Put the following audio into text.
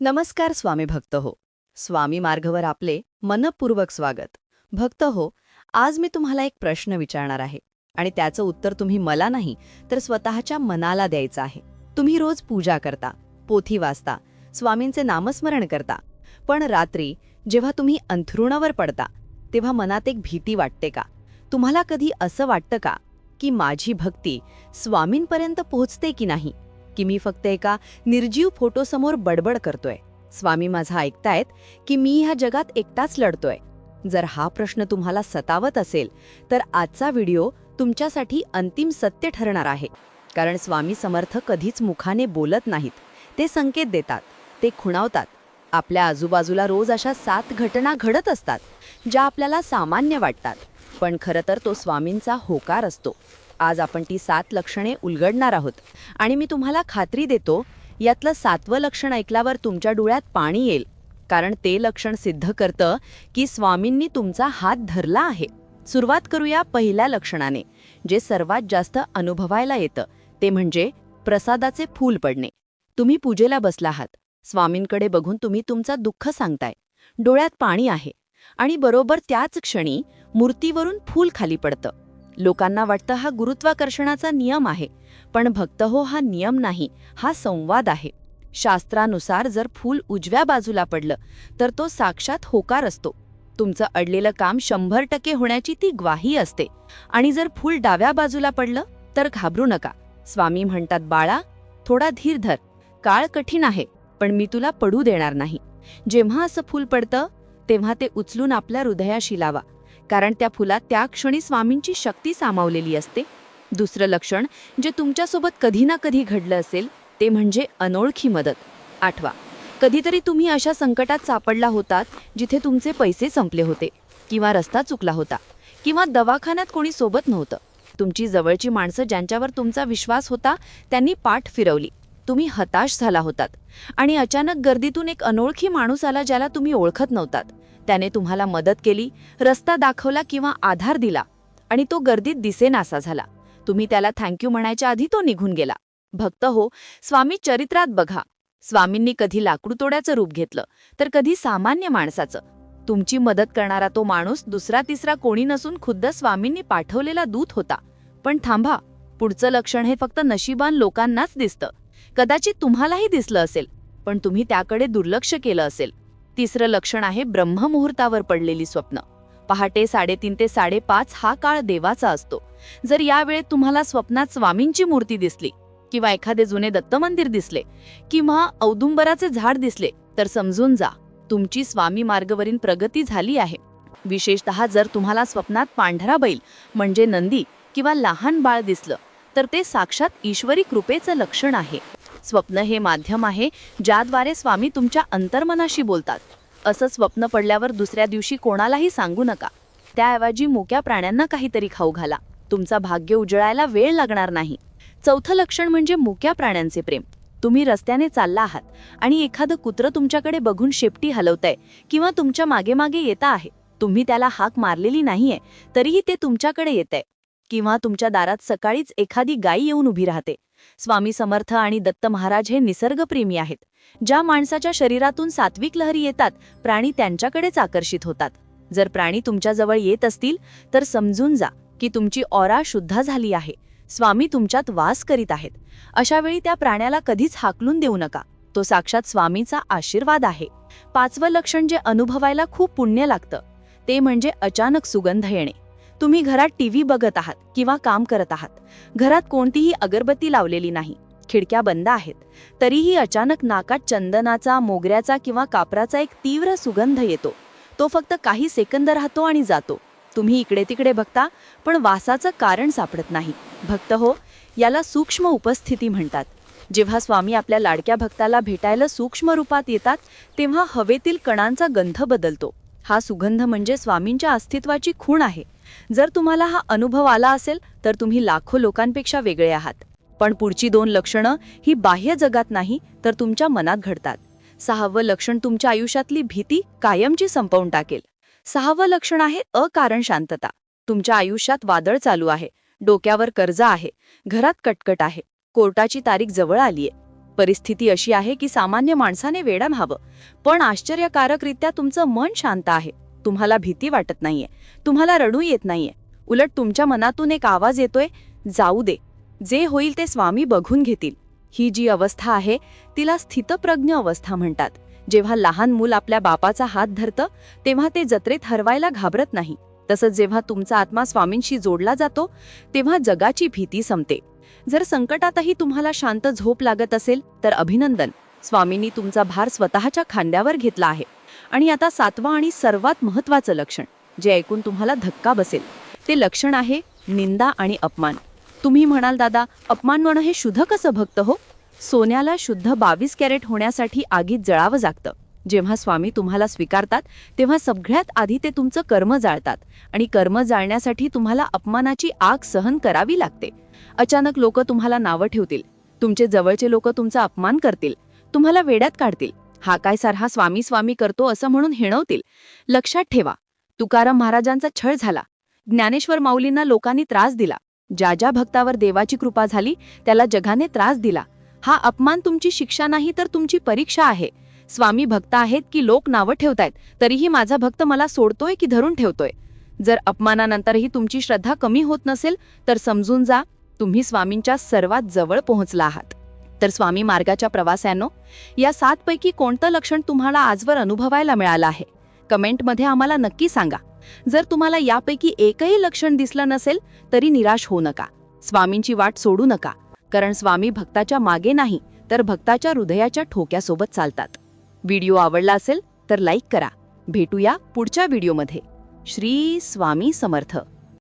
नमस्कार स्वामी भक्त हो. स्वामी मार्गवर आपले मनपूर्वक स्वागत. भक्त हो आज मी तुम्हाला एक प्रश्न विचारणार आहे. आणि त्याचं उत्तर तुम्ही मला नाही तर स्वतःच्या मनाला द्यायचं आहे. तुम्ही रोज पूजा करता पोथी वाचता स्वामींचे नामस्मरण करता. पण रात्री जेव्हा तुम्ही अंथरुणावर पडता तेव्हा मनात एक भीती वाटते का? तुम्हाला कधी असं वाटतं का की माझी भक्ती स्वामींपर्यंत पोहोचते की नाही? की मी फक्त एका निर्जीव फोटोसमोर बडबड करतोय. स्वामी माझा ऐकतायत की मी ह्या जगात एकटाच लढतोय. जर हा प्रश्न तुम्हाला सतावत असेल तर आजचा व्हिडिओ तुमच्यासाठी अंतिम सत्य ठरणार आहे. कारण स्वामी समर्थ कधीच मुखाने बोलत नाहीत. ते संकेत देतात. ते खुणावतात. आपल्या आजूबाजूला रोज अशा सात घटना घडत असतात ज्या आपल्याला सामान्य वाटतात. पण खरं तर तो स्वामींचा होकार असतो. आज आपण ती सात लक्षणे उलगडणार आहोत. आणि मी तुम्हाला खात्री देतो यातलं सातवं लक्षण ऐकल्यावर तुमच्या डोळ्यात पाणी येईल. कारण ते लक्षण सिद्ध करतं की स्वामींनी तुमचा हात धरला आहे. सुरुवात करूया पहिल्या लक्षणाने जे सर्वात जास्त अनुभवायला येतं. ते म्हणजे प्रसादाचे फूल पडणे. तुम्ही पूजेला बसला आहात. स्वामींकडे बघून तुम्ही तुमचा दुःख सांगताय. डोळ्यात पाणी आहे. आणि बरोबर त्याच क्षणी मूर्तीवरून फूल खाली पडतं. लोकांना वाटतं हा गुरुत्वाकर्षणाचा नियम आहे पण भक्त हो हा नियम नाही हा संवाद आहे. शास्त्रानुसार जर फूल उजव्या बाजूला पडलं तर तो साक्षात होकार असतो. तुमचं अडलेलं काम शंभर टक्के होण्याची ती ग्वाही असते. आणि जर फूल डाव्या बाजूला पडलं तर घाबरू नका. स्वामी म्हणतात बाळा थोडा धीर धर. काळ कठीण आहे पण मी तुला पडू देणार नाही. जेव्हा असं फूल पडतं तेव्हा ते उचलून आपल्या हृदयाशी लावा. कारण त्या फुलात त्या क्षणी स्वामींची शक्ती सामावलेली असते. दुसरं लक्षण जे तुमच्यासोबत कधी ना कधी घडलं असेल ते म्हणजे अनोळखी मदत. आठवा कधीतरी तुम्ही अशा संकटात सापडला होतात जिथे तुमचे पैसे संपले होते किंवा रस्ता चुकला होता किंवा दवाखान्यात कोणी सोबत नव्हतं. तुमची जवळची माणसं ज्यांच्यावर तुमचा विश्वास होता त्यांनी पाठ फिरवली. तुम्ही हताश झाला होतात. आणि अचानक गर्दीतून एक अनोळखी माणूस आला ज्याला तुम्ही ओळखत नव्हतात. त्याने तुम्हाला मदत केली रस्ता दाखवला किंवा आधार दिला आणि तो गर्दीत दिसेनासा झाला. तुम्ही त्याला थँक्यू म्हणायच्या आधी तो निघून गेला. भक्त हो स्वामी चरित्रात बघा. स्वामींनी कधी लाकडूतोड्याचं रूप घेतलं तर कधी सामान्य माणसाचं. तुमची मदत करणारा तो माणूस दुसरा तिसरा कोणी नसून खुद्द स्वामींनी पाठवलेला दूत होता. पण थांबा पुढचं लक्षण हे फक्त नशिबान लोकांनाच दिसतं. कदाचित तुम्हालाही दिसलं असेल पण तुम्ही त्याकडे दुर्लक्ष केलं असेल. तिसरं लक्षण आहे ब्रह्ममुहूर्तावर पडलेली स्वप्न. पहाटे साडेतीन ते साडेपाच हा काळ देवाचा असतो. जर या वेळेत तुम्हाला स्वप्नात स्वामींची मूर्ती दिसली किंवा एखादे जुने दत्त मंदिर दिसले किंवा औदुंबराचे झाड दिसले तर समजून जा तुमची स्वामी मार्गवरील प्रगती झाली आहे. विशेषतः जर तुम्हाला स्वप्नात पांढरा बैल म्हणजे नंदी किंवा लहान बाळ दिसलं तर ते साक्षात ईश्वरी कृपेचं लक्षण आहे. स्वप्न हे माध्यम आहे ज्याद्वारे स्वामी तुमच्या अंतर्मनाशी बोलतात. असं स्वप्न पडल्यावर दुसऱ्या दिवशी कोणालाही सांगू नका. त्याऐवजी मुक्या प्राण्यांना काहीतरी खाऊ घाला. तुमचा भाग्य उजळायला वेळ लागणार नाही. चौथं लक्षण म्हणजे मुक्या प्राण्यांचे प्रेम. तुम्ही रस्त्याने चालला आहात आणि एखादं कुत्रं तुमच्याकडे बघून शेपटी हलवतंय किंवा तुमच्या मागे मागे येता आहे. तुम्ही त्याला हाक मारलेली नाहीये तरीही ते तुमच्याकडे येतंय. किंवा तुमच्या दारात सकाळीच एखादी गायी येऊन उभी राहते. स्वामी समर्थ आणि दत्त महाराज हे निसर्गप्रेमी आहेत. ज्या माणसाच्या शरीरातून सात्विक लहरी येतात प्राणी त्यांच्याकडेच आकर्षित होतात. जर प्राणी तुमच्याजवळ येत असतील तर समजून जा की तुमची ऑरा शुद्धा झाली आहे. स्वामी तुमच्यात वास करीत आहेत. अशावेळी त्या प्राण्याला कधीच हाकलून देऊ नका. तो साक्षात स्वामीचा आशीर्वाद आहे. पाचवं लक्षण जे अनुभवायला खूप पुण्य लागतं ते म्हणजे अचानक सुगंध येणे. तुम्ही घरात टीव्ही बघत आहात किंवा काम करत आहात. घरात कोणतीही अगरबत्ती लावलेली नाही. खिडक्या बंद आहेत. तरीही अचानक नाकात चंदनाचा मोगऱ्याचा किंवा कापराचा एक तीव्र सुगंध येतो. तो फक्त काही सेकंद राहतो आणि जातो. तुम्ही इकडे तिकडे बघता पण वासाचं कारण सापडत नाही. भक्त हो याला सूक्ष्म उपस्थिती म्हणतात. जेव्हा स्वामी आपल्या लाडक्या भक्ताला भेटायला सूक्ष्म रूपात येतात तेव्हा हवेतील कणांचा गंध बदलतो. हा सुगंध म्हणजे स्वामींच्या अस्तित्वाची खूण आहे. जर तुम्हाला हा अनुभव आला असेल तर तुम्ही लाखो लोकांपेक्षा वेगळे आहात. पण पुढची दोन लक्षणं ही बाह्य जगात नाही तर तुमच्या मनात घडतात. सहावं लक्षण तुमच्या आयुष्यातली भीती कायमची संपवून टाकेल. सहावं लक्षण आहे अकारण शांतता. तुमच्या आयुष्यात वादळ चालू आहे. डोक्यावर कर्ज आहे. घरात कटकट आहे. कोर्टाची तारीख जवळ आलीये. परिस्थिती अशी आहे की सामान्य माणसाने वेडा व्हावं. पण आश्चर्यकारकरित्या तुमचं मन शांत आहे. तुम्हाला भीती वाटत नाहीये. तुम्हाला रडू येत नाहीये. उलट तुमच्या मनातून एक आवाज येतोय जाऊ दे. जे होईल ते स्वामी बघून घेतील. ही जी अवस्था आहे तिला स्थितप्रज्ञ अवस्था म्हणतात. जेव्हा लहान मूल आपल्या बापाचा हात धरतं तेव्हा ते जत्रेत हरवायला घाबरत नाही. तसंच जेव्हा तुमचा आत्मा स्वामींशी जोडला जातो तेव्हा जगाची भीती संपते. जर संकटातही तुम्हाला शांत झोप लागत असेल तर अभिनंदन. स्वामींनी तुमचा भार स्वतःच्या खांद्यावर घेतला आहे. आणि आता सातवा आणि सर्वात महत्वाचं लक्षण जे ऐकून तुम्हाला धक्का बसेल ते लक्षण आहे निंदा आणि अपमान. तुम्ही म्हणाल दादा अपमान म्हणणं हे शुद्ध कसं भक्त हो? सोन्याला शुद्ध बावीस कॅरेट होण्यासाठी आगीत जळावं लागतं जेव्हा स्वामी तुम्हाला स्वीकारतात तेव्हा सगळ्यात आधी ते तुमचं कर्म जाळतात आणि कर्म जाळण्यासाठी तुम्हाला अपमानाची आग सहन करावी लागते. अचानक लोक तुम्हाला नावं ठेवतील. तुमचे जवळचे लोक तुमचा अपमान करतील. तुम्हाला वेड्यात काढतील. हा काय सारहा स्वामी स्वामी करतो असं म्हणून हिणवतील. लक्षात ठेवा तुकाराम महाराजांचा छळ झाला. ज्ञानेश्वर माऊलींना लोकांनी त्रास दिला. ज्या ज्या भक्तावर देवाची कृपा झाली त्याला जगाने त्रास दिला. हा अपमान तुमची शिक्षा नाही तर तुमची परीक्षा आहे. स्वामी भक्त आहेत की लोक नावं ठेवतायत तरीही माझा भक्त मला सोडतोय की धरून ठेवतोय? जर अपमानानंतरही तुमची श्रद्धा कमी होत नसेल तर समजून जा तुम्ही स्वामींच्या सर्वात जवळ पोहोचला आहात. तर स्वामी मार्गाच्या प्रवासांनो या सातपैकी कोणतं लक्षण तुम्हाला आजवर अनुभवायला मिळालं आहे? कमेंटमध्ये आम्हाला नक्की सांगा. जर तुम्हाला यापैकी एकही लक्षण दिसलं नसेल तरी निराश होऊ नका. स्वामींची वाट सोडू नका. कारण स्वामी भक्ताच्या मागे नाही तर भक्ताच्या हृदयाच्या ठोक्यासोबत चालतात. व्हिडिओ आवडला असेल तर लाईक करा. भेटूया पुढच्या व्हिडिओमध्ये. श्री स्वामी समर्थ.